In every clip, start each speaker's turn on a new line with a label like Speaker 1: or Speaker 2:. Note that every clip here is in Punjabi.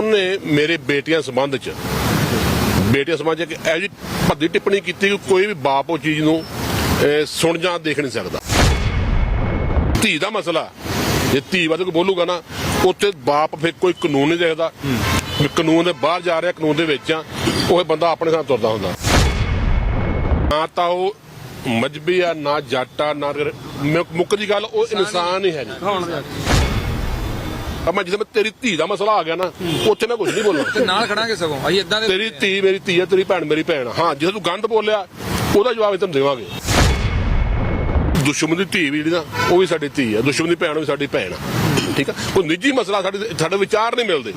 Speaker 1: ਉਹਨੇ ਮੇਰੇ ਬੇਟੀਆਂ ਸੰਬੰਧ ਚ ਬੇਟੀਆਂ ਸੰਬੰਧ ਚ ਇਹੋ ਜਿਹੀ ਭੱਦੀ ਟਿੱਪਣੀ ਕੀਤੀ ਕਿ ਕੋਈ ਵੀ ਬਾਪ ਉਹ ਚੀਜ਼ ਨੂੰ ਸੁਣ ਜਾਂ ਦੇਖ ਨਹੀਂ ਸਕਦਾ। ਧੀ ਦਾ ਮਸਲਾ ਜੇ ਧੀ ਵੱਲ ਕੋਈ ਬੋਲੂਗਾ ਨਾ ਉੱਥੇ ਬਾਪ ਫਿਰ ਕੋਈ ਕਾਨੂੰਨ ਨਹੀਂ ਦੇਖਦਾ। ਕਾਨੂੰਨ ਦੇ ਬਾਹਰ ਜਾ ਰਿਹਾ ਕਾਨੂੰਨ ਦੇ ਵਿੱਚ ਆ ਉਹ ਬੰਦਾ ਆਪਣੇ ਸਾਹ ਤੁਰਦਾ ਹੁੰਦਾ। ਨਾ ਤਾਂ ਉਹ ਮਜਬੀ ਆ ਨਾ ਜਾਟਾ ਨਾ ਮੁੱਕ ਦੀ ਗੱਲ ਉਹ ਇਨਸਾਨ ਹੀ ਹੈ ਜੀ। ਅਮਾ ਜਦੋਂ ਤੇਰੀ ਧੀ ਦਾ ਮਸਲਾ ਆ ਗਿਆ ਨਾ ਉੱਥੇ ਮੈਂ ਕੁਝ ਨਹੀਂ ਬੋਲਣਾ।
Speaker 2: ਤੇ ਨਾਲ ਖੜਾਂਗੇ ਸਗੋਂ ਅਸੀਂ ਇਦਾਂ ਦੇ
Speaker 1: ਤੇਰੀ ਧੀ ਮੇਰੀ ਧੀ ਹੈ ਤੇਰੀ ਭੈਣ ਮੇਰੀ ਭੈਣ ਆ। ਹਾਂ ਜਦੋਂ ਤੂੰ ਗੰਦ ਬੋਲਿਆ ਉਹਦਾ ਜਵਾਬ ਤੈਨੂੰ ਦੇਵਾਂਗੇ। ਦੁਸ਼ਮਣ ਦੀ ਧੀ ਵੀ ਜਿਹੜੀ ਨਾ ਉਹ ਵੀ ਸਾਡੀ ਧੀ ਹੈ ਦੁਸ਼ਮਣ ਦੀ ਭੈਣ ਵੀ ਸਾਡੀ ਭੈਣ ਆ। ਠੀਕ ਆ? ਕੋਈ ਨਿੱਜੀ ਮਸਲਾ ਸਾਡੇ ਸਾਡੇ ਵਿਚਾਰ ਨਹੀਂ ਮਿਲਦੇ।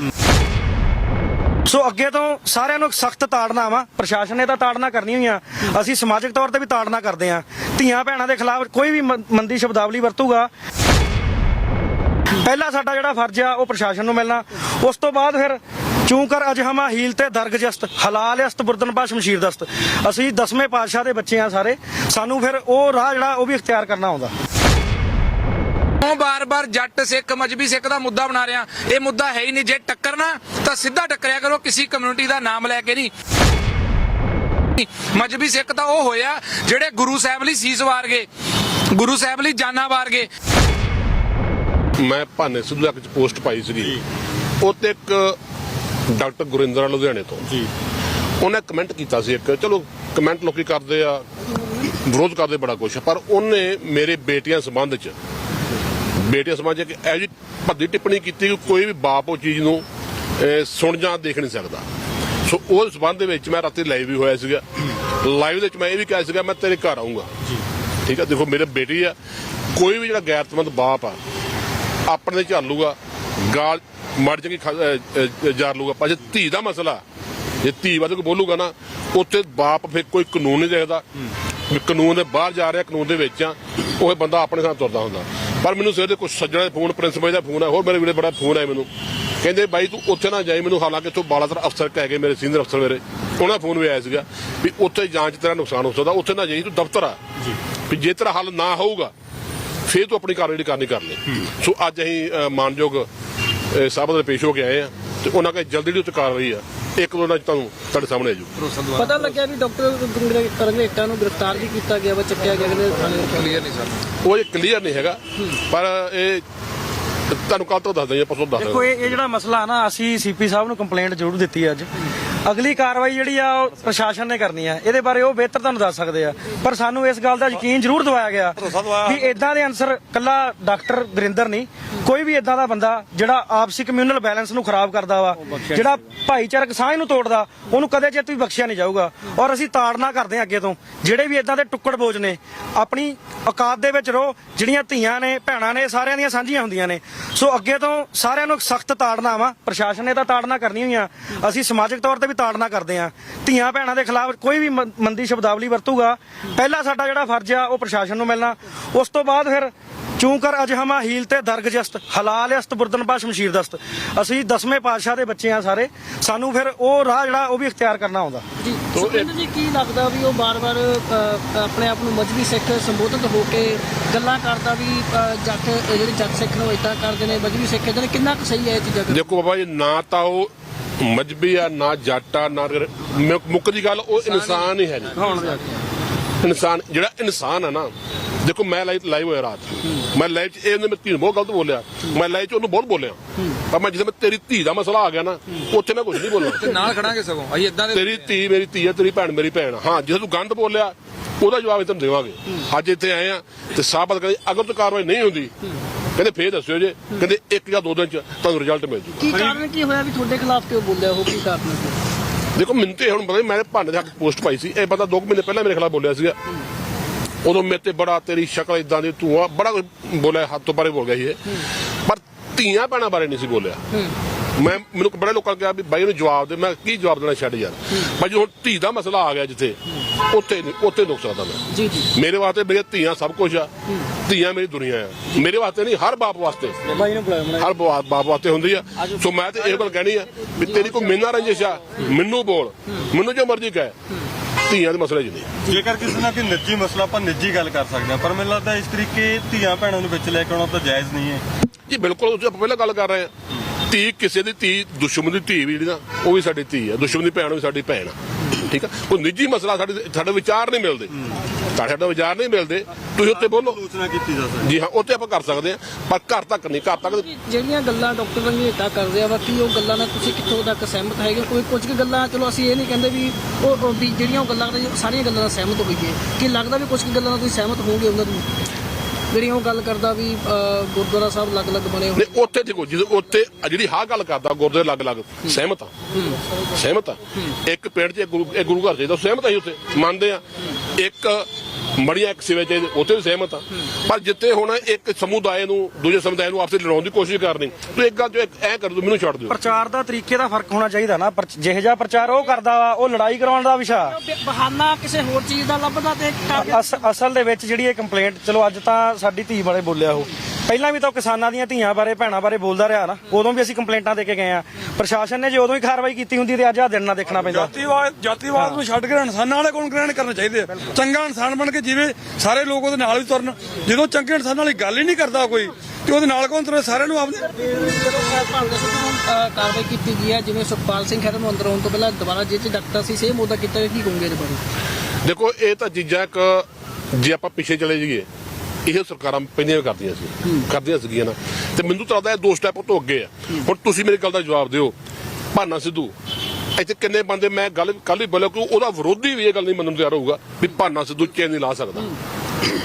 Speaker 3: ਸੋ ਅੱਗੇ ਤੋਂ ਸਾਰਿਆਂ ਨੂੰ ਸਖਤ ਤਾੜਨਾ ਵਾ। ਪ੍ਰਸ਼ਾਸਨ ਨੇ ਤਾਂ ਤਾੜਨਾ ਕਰਨੀ ਹੋਈਆਂ। ਅਸੀਂ ਸਮਾਜਿਕ ਤੌਰ ਤੇ ਵੀ ਤਾੜਨਾ ਕਰਦੇ ਆ। ਧੀਆਂ ਭੈਣਾਂ ਦੇ ਖਿਲਾਫ ਕੋਈ ਵੀ ਮ- ਮੰਦੀ ਸ਼ਬਦਾਵਲੀ ਵਰਤੂਗਾ। ਪਹਿਲਾ ਸਾਡਾ ਜਿਹੜਾ ਫਰਜ਼ ਆ, ਉਹ ਪ੍ਰਸ਼ਾਸਨ ਨੂੰ ਮਿਲਣਾ। ਉਸ ਤੋਂ ਬਾਅਦ ਫਿਰ ਚੂੰਕਰ ਅਜਹਮਾ ਹੀਲ ਤੇ ਦਰਗਜਸਤ ਹਲਾਲ ਅਸਤ ਬੁਰਦਨਬਾ ਸ਼ਮਸ਼ੀਰ ਦਸਤ। ਅਸੀਂ ਦਸਵੇਂ ਪਾਤਸ਼ਾਹ ਦੇ ਬੱਚੇ ਆ ਸਾਰੇ। ਸਾਨੂੰ ਫਿਰ ਉਹ ਰਾਹ ਜਿਹੜਾ, ਉਹ ਵੀ ਇਖਤਿਆਰ ਕਰਨਾ ਆਉਂਦਾ।
Speaker 2: ਕਿਉਂ ਬਾਰ-ਬਾਰ ਜੱਟ ਸਿੱਖ, ਮਜਬੀ ਸਿੱਖ ਦਾ ਮੁੱਦਾ ਬਣਾ ਰਿਹਾ। ਇਹ ਮੁੱਦਾ ਹੈ ਹੀ ਨਹੀਂ ਜੇ ਟੱਕਰਨਾ ਤਾਂ ਸਿੱਧਾ ਟੱਕਰਿਆ ਕਰੋ, ਕਿਸੇ ਕਮਿਊਨਿਟੀ ਦਾ ਨਾਮ ਲੈ ਕੇ ਨਹੀਂ। ਮਜਬੀ ਸਿੱਖ ਤਾਂ ਉਹ ਹੋਇਆ, ਜਿਹੜੇ ਗੁਰੂ ਸਾਹਿਬ ਲਈ ਸੀਸ ਵਾਰ ਗਏ, ਗੁਰੂ ਸਾਹਿਬ ਲਈ ਜਾਨਾਂ ਵਾਰ ਗਏ।
Speaker 1: ਮੈਂ ਭਾਨੇ ਸਿੱਧੂ ਇੱਕ ਚ ਪੋਸਟ ਪਾਈ ਸੀਗੀ। ਉਹ ਤੇ ਇੱਕ ਡਾਕਟਰ ਗੁਰਿੰਦਰ ਲੁਧਿਆਣੇ ਤੋਂ। ਜੀ। ਉਹਨੇ ਕਮੈਂਟ ਕੀਤਾ ਸੀ ਇੱਕ ਚਲੋ ਕਮੈਂਟ ਲੋਕੀ ਕਰਦੇ ਆ ਵਿਰੋਧ ਕਰਦੇ ਬੜਾ ਆ, ਪਰ ਉਹਨੇ ਮੇਰੇ ਬੇਟੀਆਂ ਸੰਬੰਧ ਚ ਬੇਟੀਆਂ ਸੰਬੰਧ ਚ ਇਹੋ ਜਿਹੀ ਭੱਦੀ ਟਿੱਪਣੀ ਕੀਤੀ ਕਿ ਕੋਈ ਵੀ ਬਾਪ ਉਹ ਚੀਜ਼ ਨੂੰ ਸੁਣ ਜਾਂ ਦੇਖ ਨਹੀਂ ਸਕਦਾ। ਸੋ ਉਹ ਸੰਬੰਧ ਦੇ ਵਿੱਚ ਮੈਂ ਰਾਤੀ ਲਾਈਵ ਵੀ ਹੋਇਆ ਸੀਗਾ। ਲਾਈਵ ਦੇ ਵਿੱਚ ਮੈਂ ਇਹ ਵੀ ਕਿਹਾ ਸੀਗਾ ਮੈਂ ਤੇਰੇ ਘਰ ਆਉਂਗਾ ਠੀਕ ਆ ਦੇਖੋ ਮੇਰੇ ਬੇਟੀ ਆ ਕੋਈ ਵੀ ਜਿਹੜਾ ਗੈਰਤਮੰਦ ਬਾਪ ਆ ਆਪਣੇ ਦੇ ਝਾਲੂਗਾ ਗਾਲ ਮੜ ਅਹ, ਜਾਰ ਲੂਗਾ ਪਰ ਜੇ ਧੀ ਦਾ ਮਸਲਾ। ਜੇ ਧੀ ਵੱਲ ਕੋਈ ਬੋਲੂਗਾ ਨਾ ਉੱਥੇ ਬਾਪ ਫਿਰ ਕੋਈ ਕਾਨੂੰਨ ਨਹੀਂ ਦੇਖਦਾ। ਕਾਨੂੰਨ ਦੇ ਬਾਹਰ ਜਾ ਰਿਹਾ ਕਾਨੂੰਨ ਦੇ ਵਿੱਚ ਆ ਉਹ ਬੰਦਾ ਆਪਣੇ ਸਾਹ ਤੁਰਦਾ ਹੁੰਦਾ। ਪਰ ਮੈਨੂੰ ਸਵੇਰ ਦੇ ਕੁਝ ਸੱਜਣਾ ਦੇ ਫੋਨ ਪ੍ਰਿੰਸੀਪਲ ਦਾ ਫੋਨ ਹੈ ਹੋਰ ਮੇਰੇ ਵੀਰੇ ਬੜਾ ਫੋਨ ਹੈ ਮੈਨੂੰ। ਕਹਿੰਦੇ ਬਾਈ ਤੂੰ ਉੱਥੇ ਨਾ ਜਾਈ ਮੈਨੂੰ ਹਾਲਾਂਕਿ ਇੱਥੋਂ ਬਾਲਾਤਰ ਅਫਸਰ ਕਹਿ ਗਏ ਮੇਰੇ ਸੀਨੀਅਰ ਅਫਸਰ ਮੇਰੇ। ਉਹਨਾਂ ਫੋਨ ਵੀ ਆਇਆ ਸੀਗਾ ਵੀ ਉੱਥੇ ਜਾਂਚ ਤੇਰਾ ਨੁਕਸਾਨ ਹੋ ਸਕਦਾ ਉੱਥੇ ਨਾ ਜਾਈ ਤੂੰ ਦਫ਼ਤਰ ਆ। ਵੀ ਜੇ ਤੇਰਾ ਹੱਲ ਨਾ ਹੋਊਗਾ ਫੇਰ ਤੂੰ ਆਪਣੀ ਕਾਰਵਾਈ ਕਰਨੀ ਕਰ ਲੈ ਸੋ ਅੱਜ ਅਸੀਂ ਮਾਨਯੋਗ ਸਾਹਿਬ ਦੇ ਪੇਸ਼ ਹੋ ਕੇ ਆਏ ਆ ਤੇ ਉਹਨਾਂ ਕਹੇ ਜਲਦੀ ਜਿਹੜੀ ਉੱਤੇ ਕਾਰਵਾਈ ਆ ਇੱਕ ਦੋ ਚ ਤੁਹਾਨੂੰ ਤੁਹਾਡੇ ਸਾਹਮਣੇ ਆ ਜੂ
Speaker 4: ਪਤਾ ਲੱਗਿਆ ਵੀ ਡਾਕਟਰ ਕਰਨੇਟਾ ਨੂੰ ਗ੍ਰਿਫਤਾਰ ਵੀ ਕੀਤਾ ਗਿਆ ਵਾ ਚੱਕਿਆ ਗਿਆ ਅਗਲੇ ਥਾਣੇ।
Speaker 2: ਕਲੀਅਰ ਨਹੀਂ ਸਰ।
Speaker 1: ਉਹ ਇਹ ਕਲੀਅਰ ਨਹੀਂ ਹੈਗਾ ਪਰ ਇਹ ਤੁਹਾਨੂੰ ਕੱਲ ਤੋਂ ਦੱਸ ਦਿੰਦੇ ਪਰਸੋਂ ਦੱਸ
Speaker 3: ਦੇਖੋ ਇਹ ਜਿਹੜਾ ਮਸਲਾ ਨਾ ਅਸੀਂ ਸੀਪੀ ਸਾਹਿਬ ਨੂੰ ਕੰਪਲੇਂਟ ਜ਼ਰੂਰ ਦਿੱਤੀ ਅੱਜ। ਅਗਲੀ ਕਾਰਵਾਈ ਜਿਹੜੀ ਆ ਉਹ ਪ੍ਰਸ਼ਾਸਨ ਨੇ ਕਰਨੀ ਆ। ਇਹਦੇ ਬਾਰੇ ਉਹ ਬਿਹਤਰ ਤੁਹਾਨੂੰ ਦੱਸ ਸਕਦੇ ਆ। ਪਰ ਸਾਨੂੰ ਇਸ ਗੱਲ ਦਾ ਯਕੀਨ ਜ਼ਰੂਰ ਦਿਵਾਇਆ ਗਿਆ ਵੀ ਇਦਾਂ ਦੇ ਅਨਸਰ ਕੱਲਾ ਡਾਕਟਰ ਗੁਰਿੰਦਰ ਨਹੀਂ ਕੋਈ ਵੀ ਇਦਾਂ ਦਾ ਬੰਦਾ ਜਿਹੜਾ ਆਪਸੀ ਕਮਿਊਨਲ ਬੈਲੈਂਸ ਨੂੰ ਖਰਾਬ ਕਰਦਾ ਵਾ ਜਿਹੜਾ ਭਾਈਚਾਰਕ ਸਾਂਝ ਨੂੰ ਤੋੜਦਾ ਉਹਨੂੰ ਕਦੇ ਚਿੱਤ ਵੀ ਬਖਸ਼ਿਆ ਨਹੀਂ ਜਾਊਗਾ। ਔਰ ਅਸੀਂ ਤਾੜਨਾ ਕਰਦੇ ਹਾਂ ਅੱਗੇ ਤੋਂ। ਜਿਹੜੇ ਵੀ ਇਦਾਂ ਦੇ ਟੁੱਕੜ ਬੋਝ ਨੇ ਆਪਣੀ ਔਕਾਤ ਦੇ ਵਿੱਚ ਰਹੋ। ਜਿਹੜੀਆਂ ਧੀਆਂ ਨੇ ਭੈਣਾਂ ਨੇ ਸਾਰਿਆਂ ਦੀਆਂ ਸਾਂਝੀਆਂ ਹੁੰਦੀਆਂ ਨੇ। ਸੋ ਅੱਗੇ ਤੋਂ ਸਾਰਿਆਂ ਨੂੰ ਸਖਤ ਤਾੜਨਾ ਵਾ। ਪ੍ਰਸ਼ਾਸਨ ਨੇ ਤਾਂ ਤਾੜਨਾ ਕਰਨੀ ਹੋਈਆਂ ਅਸੀਂ ਸਮਾਜਿਕ ਤੌਰ ਤੇ ਵੀ ਤਾੜਨਾ ਕਰਦੇ ਆ। ਧੀਆਂ ਭੈਣਾਂ ਦੇ ਖਿਲਾਫ ਕੋਈ ਵੀ ਮੰਦੀ ਸ਼ਬਦਾਵਲੀ ਵਰਤੂਗਾ। ਪਹਿਲਾ ਸਾਡਾ ਜਿਹੜਾ ਫਰਜ਼ ਆ ਉਹ ਪ੍ਰਸ਼ਾਸਨ ਨੂੰ ਮਿਲਣਾ। ਉਸ ਤੋਂ ਬਾਅਦ ਫਿਰ ਚੂੰਕਰ ਅਜਹਮਾ ਹੀਲ ਤੇ ਦਰਗਜਸਤ ਹਲਾਲ ਅਸਤ ਬੁਰਦਨਬਾ ਸ਼ਮਸ਼ੀਰ ਦਸਤ। ਅਸੀਂ ਦਸਵੇਂ ਪਾਤਸ਼ਾਹ ਦੇ ਬੱਚੇ ਆ ਸਾਰੇ। ਸਾਨੂੰ ਫਿਰ ਉਹ ਰਾਹ ਜਿਹੜਾ ਉਹ ਵੀ ਇਖਤਿਆਰ ਕਰਨਾ ਆਉਂਦਾ।
Speaker 4: ਜੀ ਸੁਖਿੰਦਰ ਜੀ ਕੀ ਲੱਗਦਾ ਵੀ ਉਹ ਬਾਰ-ਬਾਰ ਆਪਣੇ ਆਪ ਨੂੰ ਮਜਬੀ ਸਿੱਖ ਸੰਬੋਧਿਤ ਹੋ ਕੇ ਗੱਲਾਂ ਕਰਦਾ ਵੀ ਜੱਟ ਇਹ ਜਿਹੜੇ ਜੱਟ ਸਿੱਖ ਨੂੰ ਇਦਾਂ ਕਰਦੇ ਨੇ ਮਜਬੀ ਸਿੱਖ ਇਹਦੇ ਕਿੰਨਾ ਕੁ ਸਹੀ ਹੈ ਇਹ ਚੀਜ਼ਾਂ
Speaker 1: ਦੇਖੋ ਬਾਬਾ ਜੀ ਨਾ ਤਾਂ ਉਹ ਮਜਬੀ ਆ ਨਾ ਜਾਟਾ ਨਾ ਮੁੱਕ ਦੀ ਗੱਲ ਉਹ ਇਨਸਾਨ ਹੀ ਹੈ ਜੀ। ਇਨਸਾਨ ਜਿਹੜਾ ਇਨਸਾਨ ਆ ਨਾ ਦੇਖੋ ਮੈਂ ਲਾਈਵ ਲਾਈਵ ਹੋਇਆ ਰਾਤ। ਮੈਂ ਲਾਈਵ ਚ ਇਹਨੇ ਮੈਂ ਧੀ ਬਹੁਤ ਗਲਤ ਬੋਲਿਆ। ਮੈਂ ਲਾਈਵ ਚ ਉਹਨੂੰ ਬਹੁਤ ਬੋਲਿਆ। ਪਰ ਮੈਂ ਜਦੋਂ ਤੇਰੀ ਧੀ ਦਾ ਮਸਲਾ ਆ ਗਿਆ ਨਾ ਉੱਥੇ ਮੈਂ ਕੁਝ ਨਹੀਂ ਬੋਲਣਾ
Speaker 2: ਤੇ ਨਾਲ ਖੜਾਂਗੇ ਸਗੋਂ। ਅਸੀਂ ਇਦਾਂ ਦੇ
Speaker 1: ਤੇਰੀ ਧੀ ਮੇਰੀ ਧੀ ਹੈ ਤੇਰੀ ਭੈਣ ਮੇਰੀ ਭੈਣ। ਹਾਂ ਜਦੋਂ ਤੂੰ ਗੰਦ ਬੋਲਿਆ ਉਹਦਾ ਜਵਾਬ ਤੈਨੂੰ ਦੇਵਾਂਗੇ। ਅੱਜ ਇੱਥੇ ਆਏ ਆ ਤੇ ਸਾਬਤ ਕਹਿੰਦੇ ਅਗਰ ਤੋਂ ਕਾਰਵਾਈ ਨਹੀਂ ਹੁੰਦੀ ਕਹਿੰਦੇ ਫੇਰ ਦੱਸਿਓ ਜੇ ਕਹਿੰਦੇ ਇੱਕ ਜਾਂ ਦੋ ਦਿਨ ਚ ਤੁਹਾਨੂੰ ਰਿਜ਼ਲਟ ਮਿਲ ਜੂਗਾ।
Speaker 4: ਕੀ ਕਾਰਨ ਕੀ ਹੋਇਆ ਵੀ ਤੁਹਾਡੇ ਖਿਲਾਫ ਕਿਉਂ ਬੋਲਿਆ ਉਹ ਕੀ ਕਾਰਨ ਸੀ
Speaker 1: ਦੇਖੋ ਮੈਨੂੰ ਤੇ ਹੁਣ ਪਤਾ ਨੀ, ਮੈਂ ਭਾਂਡੇ ਦੇ ਹੱਕ ਪੋਸਟ ਪਾਈ ਸੀ। ਇਹ ਬੰਦਾ 2 ਮਹੀਨੇ ਪਹਿਲਾਂ ਮੇਰੇ ਖਿਲਾਫ ਬੋਲਿਆ ਸੀਗਾ। ਉਦੋਂ ਮੇਰੇ ਤੇ ਬੜਾ ਤੇਰੀ ਸ਼ਕਲ ਇਦਾਂ ਦੀ ਤੂੰ ਆ ਬੜਾ ਕੁਝ ਬੋਲਿਆ ਹੱਥ ਤੋਂ ਪਰੇ ਬੋਲ ਗਿਆ ਸੀ ਇਹ। ਪਰ ਧੀਆਂ ਭੈਣਾਂ ਬਾਰੇ ਨਹੀਂ ਸੀ ਬੋਲਿਆ। ਮੈਂ ਮੈਨੂੰ ਬੜੇ ਲੋਕਾਂ ਨੇ ਕਿਹਾ ਵੀ ਬਾਈ ਨੂੰ ਜਵਾਬ ਦੇ। ਮੈਂ ਕੀ ਜਵਾਬ ਦੇਣਾ ਛੱਡ ਯਾਰ? ਜਦੋਂ ਹੁਣ ਧੀ ਦਾ ਮਸਲਾ ਆ ਗਿਆ ਜਿੱਥੇ ਉੱਥੇ ਨਹੀਂ ਉੱਥੇ ਨੁਕਸ ਸਕਦਾ ਮੈਂ।
Speaker 4: ਜੀ ਜੀ।
Speaker 1: ਮੇਰੇ ਵਾਸਤੇ ਮੇਰੀਆਂ ਧੀਆਂ ਸਭ ਕੁਝ ਆ। ਧੀਆਂ ਮੇਰੀ ਦੁਨੀਆ ਆ। ਮੇਰੇ ਵਾਸਤੇ ਨਹੀਂ ਹਰ ਬਾਪ ਵਾਸਤੇ।
Speaker 3: ਬਾਈ ਨੂੰ ਬੁਲਾਇਆ
Speaker 1: ਹਰ ਬਾ- ਬਾਪ ਵਾਸਤੇ ਹੁੰਦੀ ਆ। ਸੋ ਮੈਂ ਤੇ ਇਹ ਗੱਲ ਕਹਿਣੀ ਆ ਵੀ ਤੇਰੀ ਕੋਈ ਮਿਲਣਾ ਰੰਜਿਸ਼ ਆ ਮੈਨੂੰ ਬੋਲ। ਮੈਨੂੰ ਜੋ ਮਰਜ਼ੀ ਕਹਿ। ਧੀਆਂ ਦੇ ਮਸਲੇ ਨਹੀਂ
Speaker 5: ਜੇਕਰ ਕਿਸੇ ਨਾਲ ਕੋਈ ਨਿੱਜੀ ਮਸਲਾ ਆਪਾਂ ਨਿੱਜੀ ਗੱਲ ਕਰ ਸਕਦੇ ਹਾਂ ਪਰ ਮੈਨੂੰ ਲੱਗਦਾ ਇਸ ਤਰੀਕੇ ਧੀਆਂ ਭੈਣਾਂ ਨੂੰ ਵਿੱਚ ਲੈ ਕੇ ਆਉਣਾ ਤਾਂ ਜਾਇਜ਼ ਨਹੀਂ ਹੈ।
Speaker 1: ਜੀ ਬਿਲਕੁਲ ਉਸ ਆਪਾਂ ਪਹਿਲਾਂ ਗੱਲ ਕਰ ਰਹੇ ਆ। ਧੀ ਕਿਸੇ ਦੀ ਧੀ ਦੁਸ਼ਮਣ ਦੀ ਧੀ ਵੀ ਜਿਹੜੀ ਨਾ ਉਹ ਵੀ ਸਾਡੀ ਧੀ ਆ। ਦੁਸ਼ਮਣ ਦੀ ਭੈਣ ਵੀ ਸਾਡੀ ਭੈਣ ਆ। ਠੀਕ ਆ? ਕੋਈ ਨਿੱਜੀ ਮਸਲਾ ਸਾਡੇ ਸਾਡੇ ਵਿਚਾਰ ਨਹੀਂ ਮਿਲਦੇ। ਸਾਡੇ ਵਿਚਾਰ ਨਹੀਂ ਮਿਲਦੇ। ਤੁਸੀਂ ਉੱਤੇ ਬੋਲੋ।
Speaker 5: ਆਲੋਚਨਾ ਕੀਤੀ ਜਾ ਸਕਦੀ।
Speaker 1: ਜੀ ਹਾਂ ਉੱਤੇ ਆਪਾਂ ਕਰ ਸਕਦੇ ਆ। ਪਰ ਘਰ ਤੱਕ ਨਹੀਂ ਘਰ ਤੱਕ
Speaker 4: ਜਿਹੜੀਆਂ ਗੱਲਾਂ ਡਾਕਟਰ ਰੰਗੀਤਾ ਕਰ ਰਿਹਾ ਵਾ ਕੀ ਉਹ ਗੱਲਾਂ ਨਾਲ ਤੁਸੀਂ ਕਿੱਥੋਂ ਤੱਕ ਸਹਿਮਤ ਹੈਗੇ? ਕੋਈ ਕੁਝ ਕੁ ਗੱਲਾਂ ਚਲੋ ਅਸੀਂ ਇਹ ਨਹੀਂ ਕਹਿੰਦੇ ਵੀ ਉਹ ਜਿਹੜੀਆਂ ਉਹ ਗੱਲਾਂ ਕਰਦੇ ਸਾਰੀਆਂ ਗੱਲਾਂ ਨਾਲ ਸਹਿਮਤ ਹੋਈਏ। ਕੀ ਲੱਗਦਾ ਵੀ ਕੁਝ ਕੁ ਗੱਲਾਂ ਨਾਲ ਤੁਸੀਂ ਸਹਿਮਤ ਹੋਵੋਗੇ ਉਹਨਾਂ ਦੀ ਜਿਹੜੀਆਂ ਉਹ ਗੱਲ ਕਰਦਾ ਵੀ ਗੁਰਦੁਆਰਾ ਸਾਹਿਬ ਅਲੱਗ-ਅਲੱਗ ਬਣੇ ਹੋਏ
Speaker 1: ਨਹੀਂ ਉੱਥੇ ਦੇਖੋ ਜਿਸ ਉੱਥੇ ਜਿਹੜੀ ਹਾਂ ਗੱਲ ਕਰਦਾ ਗੁਰਦੇ ਲੱਗ ਲੱਗ ਸਹਿਮਤ ਆ। ਸਹਿਮਤ ਆ। ਇੱਕ ਪਿੰਡ 'ਚ ਇੱਕ ਗੁਰੂ ਇੱਕ ਗੁਰੂ ਘਰ ਚਾਹੀਦਾ ਸਹਿਮਤ ਆ ਜੀ ਉੱਥੇ ਮੰਨਦੇ ਆ। ਇੱਕ ਮੜੀਆਂ ਇੱਕ ਸਿਵੇ ਚਾਹੀਦੇ ਉੱਥੇ ਵੀ ਸਹਿਮਤ ਆ। ਪਰ ਜਿੱਥੇ ਹੁਣ ਇੱਕ ਸਮੁਦਾਇ ਨੂੰ ਦੂਜੇ ਸਮੁਦਾਇ ਨੂੰ ਆਪਸੇ ਲੜਾਉਣ ਦੀ ਕੋਸ਼ਿਸ਼ ਕਰਨੀ ਤੂੰ ਇੱਕ ਗੱਲ ਜੋ ਐ ਕਰ ਦੋ ਮੈਨੂੰ ਛੱਡ ਦਿਓ।
Speaker 3: ਪ੍ਰਚਾਰ ਦਾ ਤਰੀਕੇ ਦਾ ਫ਼ਰਕ ਹੋਣਾ ਚਾਹੀਦਾ ਨਾ। ਪਰ ਜਿਹੋ ਜਿਹਾ ਪ੍ਰਚਾਰ ਉਹ ਕਰਦਾ ਵਾ ਉਹ ਲੜਾਈ ਕਰਾਉਣ ਦਾ ਵਿਸ਼ਾ।
Speaker 4: ਬਹਾਨਾ ਕਿਸੇ ਹੋਰ ਚੀਜ਼ ਦਾ ਲੱਭਦਾ ਤੇ
Speaker 3: ਅਸਲ ਦੇ ਵਿੱਚ ਜਿਹੜੀ ਇਹ ਕੰਪਲੇਂਟ ਚਲੋ ਅੱਜ ਤਾਂ ਸਾਡੀ ਧੀ ਬਾਰੇ ਬੋਲਿਆ ਉਹ। ਪਹਿਲਾਂ ਵੀ ਤਾਂ ਉਹ ਕਿਸਾਨਾਂ ਦੀਆਂ ਧੀਆਂ ਬਾਰੇ ਭੈਣਾਂ ਬਾਰੇ ਬੋਲਦਾ ਰਿਹਾ ਨਾ। ਉਦੋਂ ਵੀ ਅਸੀਂ ਕੰਪਲੇਂਟਾਂ ਦੇ ਕੇ ਗਏ ਆ ਪ੍ਰਸ਼ਾਸਨ ਨੇ ਜੇ ਉਦੋਂ ਹੀ ਕਾਰਵਾਈ ਕੀਤੀ ਹੁੰਦੀ ਤੇ ਅੱਜ ਆ ਦਿਨ ਨਾ ਦੇਖਣਾ ਪੈਂਦਾ।
Speaker 6: ਜਾਤੀਵਾਦ ਜਾਤੀਵਾਦ ਨੂੰ ਛੱਡ ਕੇ ਇਨਸਾਨਾਂ ਵਾਲੇ ਕੋਲ ਗ੍ਰਹਿਣ ਕਰਨਾ ਚਾਹੀਦੇ ਆ। ਚੰਗਾ ਇਨਸਾਨ ਬਣ ਕੇ ਜਿਵੇਂ ਸਾਰੇ ਲੋਕ ਉਹਦੇ ਨਾਲ ਵੀ ਤੁਰਨ। ਜਦੋਂ ਚੰਗੇ ਇਨਸਾਨ ਵਾਲੀ ਗੱਲ ਹੀ ਨਹੀਂ ਕਰਦਾ ਕੋਈ ਤੇ ਉਹਦੇ ਨਾਲ ਕੋਣ ਤੁਰੇ? ਸਾਰਿਆਂ ਨੂੰ
Speaker 4: ਨੂੰ ਕਾਰਵਾਈ ਕੀਤੀ ਗਈ ਹੈ ਜਿਵੇਂ ਸੁਖਪਾਲ ਸਿੰਘ ਖਹਿਰਾ ਨੂੰ ਅੰਦਰ ਆਉਣ ਤੋਂ ਪਹਿਲਾਂ ਦੁਬਾਰਾ ਜੇਲ੍ਹ 'ਚ ਡਾਕਟਰ ਸੀ ਸੇਮ ਉਹਦਾ ਕੀਤਾ ਕੀ ਕਹੋਗੇ ਇਹਦੇ ਬਾਰੇ?
Speaker 1: ਦੇਖੋ ਇਹ ਤਾਂ ਚੀਜ਼ਾਂ ਇੱਕ ਜੇ ਆਪਾਂ ਪਿੱਛੇ ਚਲੇ ਜਾਈਏ ਇਹ ਸਰਕਾਰਾਂ ਪਹਿਲਾਂ ਵੀ ਕਰਦੀਆਂ ਸੀ। ਕਰਦੀਆਂ ਸੀਗੀਆਂ ਨਾ। ਤੇ ਮੈਨੂੰ ਤਾਂ ਲੱਗਦਾ ਇਹ ਦੋ ਸਟੈਪ ਤੋਂ ਅੱਗੇ ਆ। ਹੁਣ ਤੁਸੀਂ ਮੇਰੀ ਗੱਲ ਦਾ ਜਵਾਬ ਦਿਓ। ਭਾਨਾ ਸਿੱਧੂ ਇੱਥੇ ਕਿੰਨੇ ਬੰਦੇ ਮੈਂ ਗੱਲ ਕੱਲ ਹੀ ਬੋਲਿਆ ਕਿ ਉਹਦਾ ਵਿਰੋਧੀ ਵੀ ਇਹ ਗੱਲ ਨਹੀਂ ਮੰਨਣ ਨੂੰ ਤਿਆਰ ਹੋਊਗਾ ਵੀ ਭਾਨਾ ਸਿੱਧੂ ਚੈਨ ਨਹੀਂ ਲਾ ਸਕਦਾ।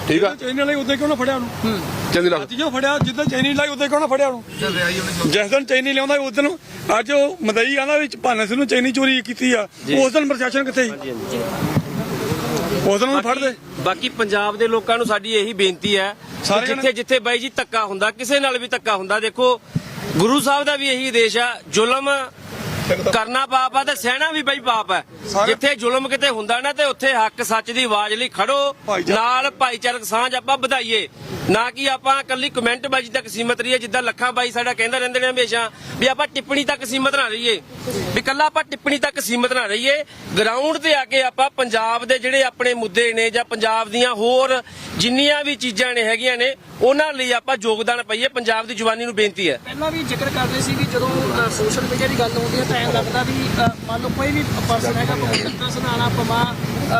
Speaker 1: ਠੀਕ ਆ?
Speaker 6: ਚੈਨੀ ਲਈ ਉਦੋਂ ਕਿਉਂ ਨਾ ਫੜਿਆ ਉਹਨੂੰ?
Speaker 1: ਚੈਨ ਲਾ
Speaker 6: ਅੱਜ ਜੋ ਫੜਿਆ ਜਿੱਦਾਂ ਚੈਨੀ ਲਾਈ ਉਦੋਂ ਕਿਉਂ ਨਾ ਫੜਿਆ ਉਹਨੂੰ? ਜਿਸ ਦਿਨ ਚੈਨੀ ਲਿਆਉਂਦਾ ਉਸ ਦਿਨ ਅੱਜ ਉਹ ਮਦਈ ਆਂਦਾ ਵਿੱਚ ਭਾਨੇ ਸਿੰਘ ਨੂੰ ਚੈਨੀ ਚੋਰੀ ਕੀਤੀ ਆ। ਉਸ ਦਿਨ ਪ੍ਰਸ਼ਾਸਨ ਕਿੱਥੇ ਸੀ? ਉਸ ਦਿਨ ਉਹਨੂੰ ਫੜਦੇ।
Speaker 7: ਬਾਕੀ ਪੰਜਾਬ ਦੇ ਲੋਕਾਂ ਨੂੰ ਸਾਡੀ ਇਹੀ ਬੇਨਤੀ ਹੈ ਕਿ ਜਿੱਥੇ ਜਿੱਥੇ ਬਾਈ ਜੀ ਧੱਕਾ ਹੁੰਦਾ ਕਿਸੇ ਨਾਲ ਵੀ ਧੱਕਾ ਹੁੰਦਾ ਦੇਖੋ ਗੁਰੂ ਸਾਹਿਬ ਦਾ ਵੀ ਇਹੀ ਦੇਸ਼ ਆ ਜ਼ੁਲਮ ਕਰਨਾ ਪਾਪ ਆ ਤੇ ਸਹਿਣਾ ਵੀ ਬਈ ਪਾਪ ਹੈ ਜਿੱਥੇ ਜ਼ੁਲਮ ਕਿਤੇ ਹੁੰਦਾ ਨਾ ਤੇ ਉੱਥੇ ਹੱਕ ਸੱਚ ਦੀ ਆਵਾਜ਼ ਲਈ ਖੜੋ। ਨਾਲ ਭਾਈਚਾਰਕ ਸਾਂਝ ਆਪਾਂ ਵਧਾਈਏ। ਨਾ ਕਿ ਆਪਾਂ ਕੱਲੀ ਕਮੈਂਟ ਬਾਜੀ ਤੱਕ ਸੀਮਤ ਰਹੀਏ ਜਿੱਦਾਂ ਲੱਖਾਂ ਬਾਈ ਸਾਡਾ ਕਹਿੰਦਾ ਰਹਿੰਦੇ ਨੇ ਹਮੇਸ਼ਾ ਵੀ ਆਪਾਂ ਟਿੱਪਣੀ ਤੱਕ ਸੀਮਤ ਨਾ ਰਹੀਏ। ਵੀ ਕੱਲਾ ਆਪਾਂ ਟਿੱਪਣੀ ਤੱਕ ਸੀਮਤ ਨਾ ਰਹੀਏ। ਗਰਾਊਂਡ ਤੇ ਆ ਕੇ ਆਪਾਂ ਪੰਜਾਬ ਦੇ ਜਿਹੜੇ ਆਪਣੇ ਮੁੱਦੇ ਨੇ ਜਾਂ ਪੰਜਾਬ ਦੀਆਂ ਹੋਰ ਜਿੰਨੀਆਂ ਵੀ ਚੀਜ਼ਾਂ ਨੇ ਹੈਗੀਆਂ ਨੇ ਉਹਨਾਂ ਲਈ ਆਪਾਂ ਯੋਗਦਾਨ ਪਾਈਏ। ਪੰਜਾਬ ਦੀ ਜਵਾਨੀ ਨੂੰ ਬੇਨਤੀ ਹੈ।
Speaker 4: ਪਹਿਲਾਂ ਵੀ ਜ਼ਿਕਰ ਕਰਦੇ ਸੀ ਵੀ ਜਦੋਂ ਸੋਸ਼ਲ ਮੀਡੀਆ ਦੀ ਗੱਲ ਆਉਂਦੀ ਹੈ ਤਾਂ ਐਂ ਲੱਗਦਾ ਵੀ ਅ, ਮੰਨ ਲਓ ਕੋਈ ਵੀ ਪਰਸਨ ਹੈਗਾ ਭਾਵੇਂ ਡਾਕਟਰ ਸਨਾਣਾ ਪਮਾ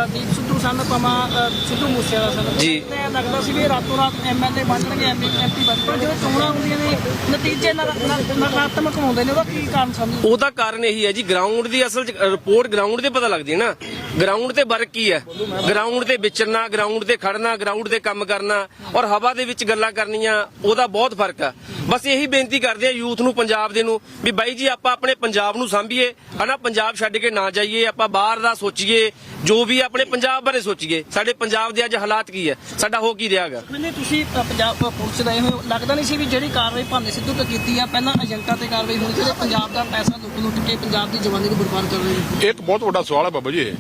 Speaker 4: ਦੀਪ ਸਿੱਧੂ ਸਨ ਪਮਾ ਅ, ਸਿੱਧੂ ਮੂਸੇਵਾਲਾ ਸਨ
Speaker 7: ਜੀ।
Speaker 4: ਤੇ ਐਂ ਲੱਗਦਾ ਸੀ ਵੀ ਇਹ ਰਾਤੋਂ ਰਾਤ ਐਮਐਲਏ ਬਣ ਜਾਣਗੇ ਐਮਪੀ ਬਣ ਪਰ ਜਦੋਂ ਚੋਣਾਂ ਹੁੰਦੀਆਂ ਨੇ ਨਤੀਜੇ ਨਰ- ਨਰ- ਨਕਾਰਾਤਮਕ ਆਉਂਦੇ ਨੇ ਉਹਦਾ ਕੀ ਕਾਰਨ ਸਮਝਦੇ
Speaker 7: ਉਹਦਾ ਕਾਰਨ ਇਹੀ ਹੈ ਜੀ ਗਰਾਊਂਡ ਦੀ ਅਸਲ ਚ ਰਿਪੋਰਟ ਗਰਾਊਂਡ ਤੇ ਪਤਾ ਲੱਗਦੀ ਹੈ ਨਾ। ਗਰਾਊਂਡ ਤੇ ਵਰਕ ਕੀ ਹੈ? ਗਰਾਊਂਡ ਤੇ ਵਿਚਰਨਾ ਗਰਾਊਂਡ ਤੇ ਖੜਨਾ ਗਰਾਊਂਡ ਤੇ ਕੰਮ ਕਰਨਾ ਔਰ ਹਵਾ ਦੇ ਵਿੱਚ ਗੱਲਾਂ ਕਰਨੀਆਂ ਉਹਦਾ ਬਹੁਤ ਫ਼ਰਕ ਆ ਬਸ ਇਹੀ ਬੇਨਤੀ ਕਰਦੇ ਆ ਯੂਥ ਨੂੰ ਪੰਜਾਬ ਦੇ ਨੂੰ ਵੀ ਬਾਈ ਜੀ ਆਪਾਂ ਆਪਣੇ ਪੰਜਾਬ ਨੂੰ ਸਾਂਭੀਏ ਹਨਾ ਪੰਜਾਬ ਛੱਡ ਕੇ ਨਾ ਜਾਈਏ ਆਪਾਂ ਬਾਹਰ ਦਾ ਸੋਚੀਏ ਜੋ ਵੀ ਆਪਣੇ ਪੰਜਾਬ ਬਾਰੇ ਸੋਚੀਏ। ਸਾਡੇ ਪੰਜਾਬ ਦੇ ਅੱਜ ਹਾਲਾਤ ਕੀ ਹੈ? ਸਾਡਾ ਹੋ ਕੀ ਰਿਹਾਗਾ
Speaker 4: ਮੈਨੂੰ ਤੁਸੀਂ ਪੰਜਾਬ ਪੁਲਿਸ ਦੇ ਹੋਏ ਹੋ, ਲੱਗਦਾ ਨਹੀਂ ਸੀ ਵੀ ਜਿਹੜੀ ਕਾਰਵਾਈ ਭਾਨੇ ਸਿੱਧੂ ਤੇ ਕੀਤੀ ਆ ਪਹਿਲਾਂ ਏਜੰਟਾਂ ਤੇ ਕਾਰਵਾਈ ਹੋਣੀ ਚਾਹੀਦੀ ਪੰਜਾਬ ਦਾ ਪੈਸਾ ਲੁੱਟ ਲੁੱਟ ਕੇ ਪੰਜਾਬ ਦੀ ਜਵਾਨੀ ਨੂੰ ਬਰਬਾਦ ਕਰ ਰਹੇ ਨੇ।
Speaker 1: ਇਹ ਇੱਕ ਬਹੁਤ ਵੱਡਾ ਸਵਾਲ ਹੈ ਬਾਬਾ ਜੀ ਇਹ।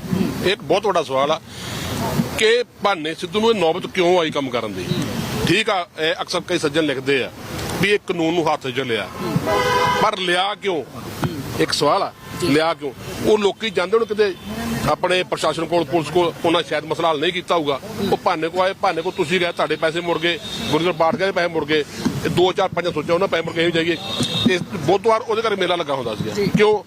Speaker 1: ਇਹ ਇੱਕ ਬਹੁਤ ਵੱਡਾ ਸਵਾਲ ਆ ਕਿ ਭਾਨੇ ਸਿੱਧੂ ਨੂੰ ਇਹ ਨੌਬਤ ਕਿਉਂ ਆਈ ਕੰਮ ਕਰਨ ਦੀ? ਠੀਕ ਆ ਇਹ ਅਕਸਰ ਕਈ ਸੱਜਣ ਲਿਖਦੇ ਆ ਵੀ ਇਹ ਕਾਨੂੰਨ ਨੂੰ ਹੱਥ 'ਚ ਲਿਆ। ਪਰ ਲਿਆ ਕਿਉਂ? ਇੱਕ ਸਵਾਲ ਆ ਲਿਆ ਕਿਉਂ? ਉਹ ਲੋਕੀ ਜਾਂਦੇ ਹੁਣ ਕਿਤੇ ਆਪਣੇ ਪ੍ਰਸ਼ਾਸਨ ਕੋਲ ਪੁਲਿਸ ਕੋਲ ਉਹਨਾਂ ਸ਼ਾਇਦ ਮਸਲਾ ਹੱਲ ਨਹੀਂ ਕੀਤਾ ਹੋਊਗਾ। ਉਹ ਭਾਨੇ ਕੋ ਆਏ ਭਾਨੇ ਕੋ ਤੁਸੀਂ ਗਏ ਤੁਹਾਡੇ ਪੈਸੇ ਮੁੜ ਗਏ ਗੁਰਦਰ ਬਾਟ ਗਏ ਪੈਸੇ ਮੁੜ ਗਏ। ਤੇ ਦੋ ਚਾਰ ਪੰਜ ਸੋਚਿਆ ਉਹਨਾਂ ਪੈਸੇ ਮੁੜ ਗਏ ਹੀ ਜਾਈਏ। ਇਸ ਬੁੱਧਵਾਰ ਉਹਦੇ ਘਰ ਮੇਲਾ ਲੱਗਾ ਹੁੰਦਾ ਸੀਗਾ। ਕਿਉਂ?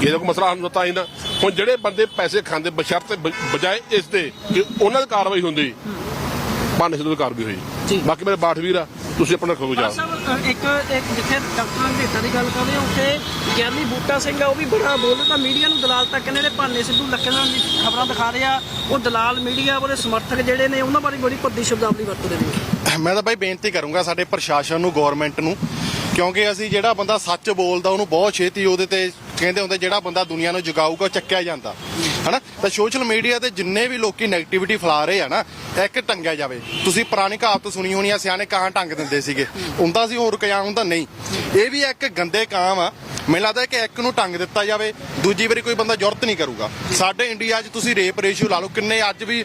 Speaker 1: ਕਿਸੇ ਦਾ ਕੋਈ ਮਸਲਾ ਹੱਲ ਹੁੰਦਾ ਹੀ ਨਾ ਹੁਣ ਜਿਹੜੇ ਬੰਦੇ ਪੈਸੇ ਖਾਂਦੇ ਬਸ਼ਰਤੇ ਬਜਾਏ ਇਸ ਤੇ ਕਿ ਉਹਨਾਂ ਦੀ ਕਾਰਵਾਈ ਹੁੰਦੀ। ਭਾਨੇ ਸਿੱਧੂ ਦੀ ਕਾਰਵਾਈ ਹੋਈ ਬਾਕੀ ਮੇਰੇ ਬਾਠ ਵੀਰ ਆ ਤੁਸੀਂ ਆਪਣਾ ਰੱਖੋ ਜਾ
Speaker 4: ਸਾਹਿਬ ਅ, ਇੱਕ ਇੱਕ ਜਿੱਥੇ ਡਾਕਟਰ ਰੰਧੇਤਾ ਦੀ ਗੱਲ ਕਰਦੇ ਹਾਂ ਉੱਥੇ ਗਿਆਨੀ ਬੂਟਾ ਸਿੰਘ ਆ ਉਹ ਵੀ ਬੜਾ ਬੋਲਦਾ ਮੀਡੀਆ ਨੂੰ ਦਲਾਲ ਤੱਕ ਕਹਿੰਦੇ ਨੇ ਭਾਨੇ ਸਿੱਧੂ ਲੱਖਾਂ ਦੀ ਖਬਰਾਂ ਦਿਖਾ ਰਿਹਾ। ਉਹ ਦਲਾਲ ਮੀਡੀਆ ਉਹਦੇ ਸਮਰਥਕ ਜਿਹੜੇ ਨੇ ਉਹਨਾਂ ਬਾਰੇ ਬੜੀ ਭੱਦੀ ਸ਼ਬਦਾਵਲੀ ਵਰਤਦੇ ਨੇ।
Speaker 8: ਮੈਂ ਤਾਂ ਬਾਈ ਬੇਨਤੀ ਕਰੂੰਗਾ ਸਾਡੇ ਪ੍ਰਸ਼ਾਸਨ ਨੂੰ ਗਵਰਨਮੈਂਟ ਨੂੰ ਕਿਉਂਕਿ ਅਸੀਂ ਜਿਹੜਾ ਬੰਦਾ ਸੱਚ ਬੋਲਦਾ ਉਹਨੂੰ ਬਹੁਤ ਛੇਤੀ ਉਹਦੇ ਤੇ ਕਹਿੰਦੇ ਹੁੰਦੇ ਜਿਹੜਾ ਬੰਦਾ ਦੁਨੀਆ ਨੂੰ ਜਗਾਊਗਾ ਉਹ ਚੱਕਿਆ ਜਾਂਦਾ। ਤਾਂ ਸੋਸ਼ਲ ਮੀਡੀਆ ਤੇ ਜਿੰਨੇ ਵੀ ਲੋਕੀ 네ਗੇਟਿਵਿਟੀ ਫੈਲਾ ਰਹੇ ਆ ਨਾ, ਇੱਕ ਟੰਗਿਆ ਜਾਵੇ। ਤੁਸੀਂ ਪੁਰਾਣੀ ਕਹਾਵਤ ਸੁਣੀ ਹੋਣੀ ਆ, ਸਿਆਣੇ ਕਾਂ ਟੰਗ ਦਿੰਦੇ ਸੀਗੇ। ਹੁੰਦਾ ਸੀ ਹੋਰ ਕਿਆ, ਹੁੰਦਾ ਨਹੀਂ। ਇਹ ਵੀ ਇੱਕ ਗੰਦੇ ਕਾਮ ਆ। ਮੈਨੂੰ ਲੱਗਦਾ ਕਿ ਇੱਕ ਨੂੰ ਟੰਗ ਦਿੱਤਾ ਜਾਵੇ, ਦੂਜੀ ਵਾਰੀ ਕੋਈ ਬੰਦਾ ਜ਼ਰੂਰਤ ਨਹੀਂ ਕਰੂਗਾ। ਸਾਡੇ ਇੰਡੀਆ 'ਚ ਤੁਸੀਂ ਰੇਪ ਰੇਸ਼ੀਓ ਲਾ ਲਓ, ਕਿੰਨੇ ਅੱਜ ਵੀ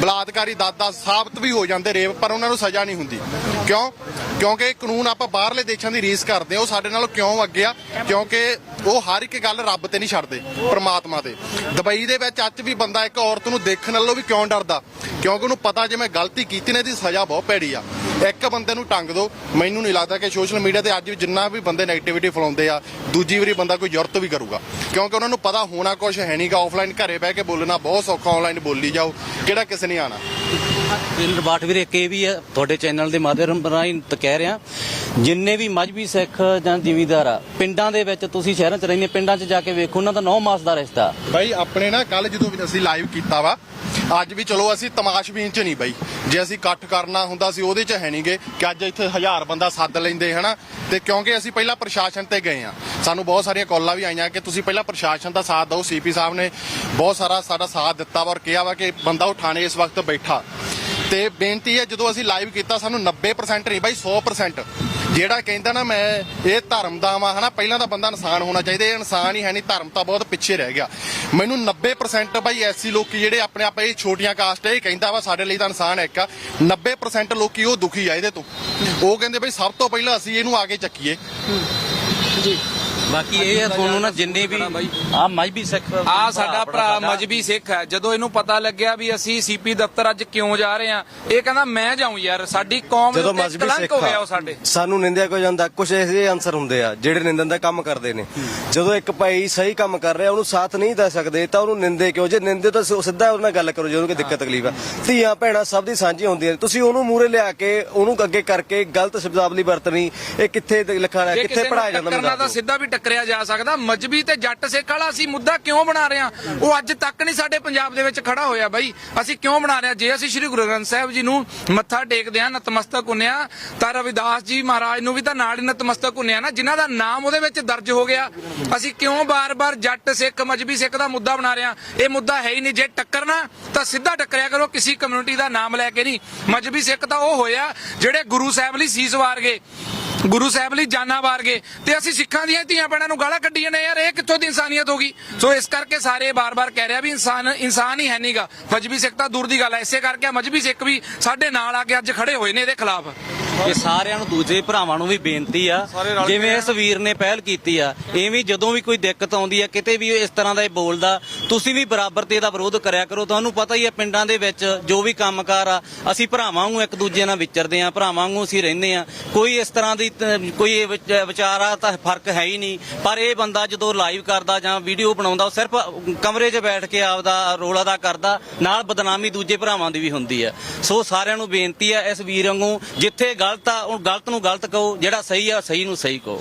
Speaker 8: ਬਲਾਤਕਾਰੀ ਦਾਦਾ ਸਾਬਤ ਵੀ ਹੋ ਜਾਂਦੇ ਰੇਪ ਪਰ ਉਹਨਾਂ ਨੂੰ ਸਜ਼ਾ ਨਹੀਂ ਹੁੰਦੀ। ਕਿਉਂ? ਕਿਉਂਕਿ ਇਹ ਕਾਨੂੰਨ ਆਪਾਂ ਬਾਹਰਲੇ ਦੇਸ਼ਾਂ ਦੀ ਰੀਸ ਕਰਦੇ ਆ, ਉਹ ਸਾਡੇ ਨਾਲ ਕਿਉਂ ਅੱਗੇ ਆ? ਕਿਉਂਕਿ ਉਹ ਹਰ ਇੱਕ ਗੱਲ ਰੱਬ ਤੇ ਨਹੀਂ ਛੱਡਦੇ, ਪਰਮਾਤਮਾ ਤੇ। ਦੁਬਈ ਦੇ ਵਿੱਚ ਅੱਜ ਵੀ ਬੰਦਾ ਇੱਕ ਔਰਤ ਨੂੰ ਦੇਖਣ ਨਾਲੋਂ ਵੀ ਕਿਉਂ ਡਰਦਾ? ਕਿਉਂਕਿ ਉਹਨੂੰ ਪਤਾ ਜੇ ਮੈਂ ਗਲਤੀ ਕੀਤੀ ਨੇ ਇਹਦੀ ਸਜ਼ਾ ਬਹੁਤ ਭੈੜੀ ਆ। ਇੱਕ ਬੰਦੇ ਨੂੰ ਟੰਗ ਦੋ, ਮੈਨੂੰ ਨਹੀਂ ਲੱਗਦਾ ਕਿ ਸੋਸ਼ਲ ਮੀਡੀਆ ਤੇ ਅੱਜ ਵੀ ਜਿੰਨਾ ਵੀ ਬੰਦੇ 네ਗੇਟਿਵਿਟੀ ਫੈਲਾਉਂਦੇ ਆ, ਦੂਜੀ ਵਾਰੀ ਬੰਦਾ ਕੋਈ ਜ਼ਰੂਰਤ ਵੀ ਕਰੂਗਾ। ਕਿਉਂਕਿ ਉਹਨਾਂ ਨੂੰ ਪਤਾ ਹੋਣਾ ਕੁਝ ਹੈ ਨਹੀਂਗਾ ਆਫਲਾਈਨ ਘਰੇ ਬਹਿ ਕੇ ਬੋਲਣਾ ਬਹੁਤ ਸੌਖਾ ਆਨਲਾਈਨ ਬੋਲੀ ਜਾਓ, ਕਿਹੜਾ ਕਿਸੇ ਨੇ ਆਣਾ?
Speaker 9: ਦਿਲ ਬਾਟ ਵੀਰੇ ਇੱਕ ਵੀ ਹੈ, ਤੁਹਾਡੇ ਚੈਨਲ ਦੇ ਮਾਧਿਅਮ ਰਾਹੀਂ ਤਾਂ ਕਹਿ ਰਿਹਾ, ਜਿੰਨੇ ਵੀ ਮਜਬੀ ਸਿੱਖ ਜਾਂ ਜ਼ਿਮੀਦਾਰ ਆ, ਪਿੰਡਾਂ ਦੇ ਵਿੱਚ ਤੁਸੀਂ ਸ਼ਹਿਰਾਂ 'ਚ ਰਹਿੰਦੇ, ਪਿੰਡਾਂ 'ਚ ਜਾ ਕੇ ਵੇਖੋ, ਉਹਨਾਂ ਦਾ 9 ਮਾਸ ਦਾ ਰਿਸ਼ਤਾ।
Speaker 8: ਬਾਈ, ਆਪਣੇ ਨਾ ਕੱਲ ਜਦੋਂ ਵੀ ਅਸੀਂ ਲਾਈਵ ਕੀਤਾ ਵਾ, ਅੱਜ ਵੀ ਚਲੋ ਅਸੀਂ ਤਮਾਸ਼ਬੀਨ ਚ ਨਹੀਂ ਬਾਈ। ਜੇ ਅਸੀਂ ਇਕੱਠ ਕਰਨਾ ਹੁੰਦਾ ਸੀ, ਉਹਦੇ ਚ ਹੈ ਨਹੀਂਗੇ ਕਿ ਅੱਜ ਇੱਥੇ ਹਜ਼ਾਰ ਬੰਦਾ ਸੱਦ ਲੈਂਦੇ, ਹਨਾ? ਤੇ ਕਿਉਂਕਿ ਅਸੀਂ ਪਹਿਲਾਂ ਪ੍ਰਸ਼ਾਸਨ ਤੇ ਗਏ ਆ। ਸਾਨੂੰ ਬਹੁਤ ਸਾਰੀਆਂ ਕਾਲਾਂ ਵੀ ਆਈਆਂ ਕਿ ਤੁਸੀਂ ਪਹਿਲਾਂ ਪ੍ਰਸ਼ਾਸਨ ਦਾ ਸਾਥ ਦਿਓ। ਸੀਪੀ ਸਾਹਿਬ ਨੇ ਬਹੁਤ ਸਾਰਾ ਸਾਡਾ ਸਾਥ ਦਿੱਤਾ ਵਾ ਔਰ ਕਿਹਾ ਵਾ ਕਿ ਬੰਦਾ ਉਹ ਥਾਣੇ ਇਸ ਵਕਤ ਬੈਠਾ। ਤੇ ਬੇਨਤੀ ਹੈ ਜਦੋਂ ਅਸੀਂ ਲਾਈਵ ਕੀਤਾ, ਸਾਨੂੰ 90% ਨਹੀਂ, ਬਾਈ 100% ਜਿਹੜਾ ਕਹਿੰਦਾ ਨਾ ਮੈਂ ਇਹ ਧਰਮ ਦਾ ਵਾਂ, ਹਨਾ, ਪਹਿਲਾਂ ਤਾਂ ਬੰਦਾ ਇਨਸਾਨ ਹੋਣਾ ਚਾਹੀਦਾ, ਇਹ ਇਨਸਾਨ ਹੀ ਹੈ ਨਹੀਂ, ਧਰਮ ਤਾਂ ਬਹੁਤ ਪਿੱਛੇ ਰਹਿ ਗਿਆ। ਮੈਨੂੰ 90% ਬਾਈ ਐਸੀ ਲੋਕੀ ਜਿਹੜੇ ਆਪਣੇ ਆਪ, ਇਹ ਛੋਟੀਆਂ ਕਾਸਟ ਇਹ ਕਹਿੰਦਾ ਵਾ, ਸਾਡੇ ਲਈ ਤਾਂ ਇਨਸਾਨ ਇੱਕ ਆ। 90% ਲੋਕੀ ਉਹ ਦੁਖੀ ਆ ਇਹਦੇ ਤੋਂ। ਉਹ ਕਹਿੰਦੇ ਬਈ ਸਭ ਤੋਂ ਪਹਿਲਾਂ ਅਸੀਂ ਇਹਨੂੰ ਆਗੇ ਚੱਕੀਏ।
Speaker 9: ਬਾਕੀ ਇਹ ਹੈ ਤੁਹਾਨੂੰ ਨਾ ਜਿੰਨੇ ਵੀ ਆ ਮਜਬੀ ਸਿੱਖ।
Speaker 2: ਆ ਸਾਡਾ ਭਰਾ ਮਜਬੀ ਸਿੱਖ ਹੈ। ਜਦੋਂ ਇਹਨੂੰ ਪਤਾ ਲੱਗਿਆ ਵੀ ਅਸੀਂ ਸੀਪੀ ਦਫ਼ਤਰ ਅੱਜ ਕਿਉਂ ਜਾ ਰਹੇ ਆ ਇਹ ਕਹਿੰਦਾ ਮੈਂ ਜਾਉਂ ਯਾਰ ਸਾਡੀ ਕੌਮ
Speaker 10: ਜਦੋਂ
Speaker 2: ਦੇ
Speaker 10: ਮਜ਼ਬੀ ਸਿੱਖ
Speaker 2: ਹੋ ਗਿਆ
Speaker 10: ਆ,
Speaker 2: ਉਹ ਸਾਡੇ।
Speaker 10: ਸਾਨੂੰ ਨਿੰਦਿਆ ਕੋ ਜਾਂਦਾ ਕੁਝ ਐਸੇ ਅਨਸਰ ਹੁੰਦੇ ਆ ਜਿਹੜੇ ਨਿੰਦਨ ਦਾ ਕੰਮ ਕਰਦੇ ਨੇ। ਜਦੋਂ ਇੱਕ ਭਾਈ ਸਹੀ ਕੰਮ ਕਰ ਰਿਹਾ ਉਹਨੂੰ ਸਾਥ ਨਹੀਂ ਦੇ ਸਕਦੇ ਤਾਂ ਉਹਨੂੰ ਨਿੰਦੇ ਕਿਉਂ? ਜੇ ਨਿੰਦੇ ਤਾਂ ਸਿੱਧਾ ਉਹਦੇ ਨਾਲ ਗੱਲ ਕਰੋ ਜਦੋਂ ਕੋਈ ਦਿੱਕਤ ਤਕਲੀਫ ਆ। ਧੀਆਂ ਭੈਣਾਂ ਸਭ ਦੀ ਸਾਂਝੀ ਹੁੰਦੀਆਂ ਤੁਸੀਂ ਉਹਨੂੰ ਮੂਰੇ ਲਿਆ ਕੇ ਉਹਨੂੰ ਅੱਗੇ ਕਰਕੇ ਗਲਤ ਸ਼ਬਦਾਵਲੀ ਵਰਤਣੀ ਇਹ ਕਿੱਥੇ ਲਿਖਾ ਰਿਹਾ
Speaker 2: ਜੇ
Speaker 10: ਕਿੱਥੇ ਪੜਾਇਆ ਜਾਂਦਾ ਮੈਨੂੰ
Speaker 2: ਤਾਂ
Speaker 10: ਦੱਸ ਦਿਓ।
Speaker 2: ਸਿੱਧਾ ਵੀ ਟੱਕਰਿਆ ਜਾ ਸਕਦਾ। ਮਜਬੀ ਤੇ ਜੱਟ ਸਿੱਖ ਵਾਲਾ ਅਸੀਂ ਮੁੱਦਾ ਕਿਉਂ ਬਣਾ ਰਹੇ ਹਾਂ? ਉਹ ਅੱਜ ਤੱਕ ਨਹੀਂ ਸਾਡੇ ਪੰਜਾਬ ਦੇ ਵਿੱਚ ਖੜਾ ਹੋਇਆ ਬਾਈ। ਅਸੀਂ ਕਿਉਂ ਬਣਾ ਰਹੇ ਹਾਂ? ਜੇ ਅਸੀਂ ਸ੍ਰੀ ਗੁਰੂ ਗ੍ਰੰਥ ਸਾਹਿਬ ਜੀ ਨੂੰ ਮੱਥਾ ਟੇਕਦੇ ਹਾਂ, ਨਤਮਸਤਕ ਹੁੰਨੇ ਆ ਤਾਂ ਰਵਿਦਾਸ ਜੀ ਮਹਾਰਾਜ ਨੂੰ ਵੀ ਤਾਂ ਨਾਲ ਹੀ ਨਤਮਸਤਕ ਹੁੰਨੇ ਆ ਨਾ, ਜਿਨ੍ਹਾਂ ਦਾ ਨਾਮ ਉਹਦੇ ਵਿੱਚ ਦਰਜ ਹੋ ਗਿਆ। ਅਸੀਂ ਕਿਉਂ ਬਾਰ-ਬਾਰ ਜੱਟ ਸਿੱਖ, ਮਜਬੀ ਸਿੱਖ ਦਾ ਮੁੱਦਾ ਬਣਾ ਰਹੇ ਹਾਂ? ਇਹ ਮੁੱਦਾ ਹੈ ਹੀ ਨਹੀਂ। ਜੇ ਟੱਕਰਨਾ, ਤਾਂ ਸਿੱਧਾ ਟੱਕਰਿਆ ਕਰੋ, ਕਿਸੇ ਕਮਿਊਨਿਟੀ ਦਾ ਨਾਮ ਲੈ ਕੇ ਨਹੀਂ। ਮਜਬੀ ਸਿੱਖ ਤਾਂ ਉਹ ਹੋਇਆ, ਜਿਹੜੇ ਗੁਰੂ ਸਾਹਿਬ ਲਈ ਸੀਸ ਵਾਰ ਗਏ। ਗੁਰੂ ਸਾਹਿਬ ਲਈ ਜਾਨਾਂ ਵਾਰ ਗਏ ਤੇ ਅਸੀਂ ਸਿੱਖਾਂ ਦੀਆਂ ਧੀਆਂ ਭੈਣਾਂ ਨੂੰ ਗਾਲਾਂ ਕੱਢੀਆਂ ਨੇ ਯਾਰ, ਇਹ ਕਿੱਥੋਂ ਦੀ ਇਨਸਾਨੀਅਤ ਹੋ ਗਈ? ਸੋ ਇਸ ਕਰਕੇ ਸਾਰੇ ਬਾਰ-ਬਾਰ ਕਹਿ ਰਿਹਾ ਵੀ ਇਨਸਾਨ ਇਨਸਾਨ ਹੀ ਹੈ ਨਹੀਂਗਾ ਮਜਬੀ ਸਿੱਖ ਤਾਂ ਦੂਰ ਦੀ ਗੱਲ ਹੈ। ਇਸੇ ਕਰਕੇ ਮਜਬੀ ਸਿੱਖ ਵੀ ਸਾਡੇ ਨਾਲ ਆ ਕੇ ਅੱਜ ਖੜੇ ਹੋਏ ਨੇ ਇਹਦੇ ਖਿਲਾਫ।
Speaker 9: ਇਹ ਸਾਰਿਆਂ ਨੂੰ ਦੂਜੇ ਭਰਾਵਾਂ ਨੂੰ ਵੀ ਬੇਨਤੀ ਆ ਜਿਵੇਂ ਇਸ ਵੀਰ ਨੇ ਪਹਿਲ ਕੀਤੀ ਆ ਐਵੇਂ ਜਦੋਂ ਵੀ ਕੋਈ ਦਿੱਕਤ ਆਉਂਦੀ ਆ ਕਿਤੇ ਵੀ ਇਸ ਤਰ੍ਹਾਂ ਦਾ ਇਹ ਬੋਲਦਾ ਤੁਸੀਂ ਵੀ ਬਰਾਬਰ ਤੇ ਇਹਦਾ ਵਿਰੋਧ ਕਰਿਆ ਕਰੋ। ਤੁਹਾਨੂੰ ਪਤਾ ਹੀ ਆ ਪਿੰਡਾਂ ਦੇ ਵਿੱਚ ਜੋ ਵੀ ਕੰਮਕਾਰ ਆ ਅਸੀਂ ਭਰਾਵਾਂ ਨੂੰ ਇੱਕ ਦੂਜੇ ਨਾਲ ਵਿਚਰਦੇ ਆ ਭਰਾਵਾਂ ਨੂੰ ਅਸੀਂ ਰਹਿੰਦੇ ਆ। ਕੋਈ ਇਸ ਤਰ੍ਹਾਂ ਦੀ ਕੋਈ ਇਹ ਵਿਚਾਰਾ ਤਾਂ ਫ਼ਰਕ ਹੈ ਹੀ ਨਹੀਂ। ਪਰ ਇਹ ਬੰਦਾ ਜਦੋਂ ਲਾਈਵ ਕਰਦਾ ਜਾਂ ਵੀਡੀਓ ਬਣਾਉਂਦਾ ਉਹ ਸਿਰਫ ਕਮਰੇ 'ਚ ਬੈਠ ਕੇ ਆਪਦਾ ਰੋਲ ਅਦਾ ਕਰਦਾ ਨਾਲ ਬਦਨਾਮੀ ਦੂਜੇ ਭਰਾਵਾਂ ਦੀ ਵੀ ਹੁੰਦੀ ਆ। ਸੋ ਸਾਰਿਆਂ ਨੂੰ ਬੇਨਤੀ ਆ ਇਸ ਵੀਰ ਵਾਂਗੂ ਜਿੱਥੇ ਗਲਤ ਆ ਉਹ ਗਲਤ ਨੂੰ ਗਲਤ ਕਹੋ ਜਿਹੜਾ ਸਹੀ ਆ ਸਹੀ ਨੂੰ ਸਹੀ ਕਹੋ।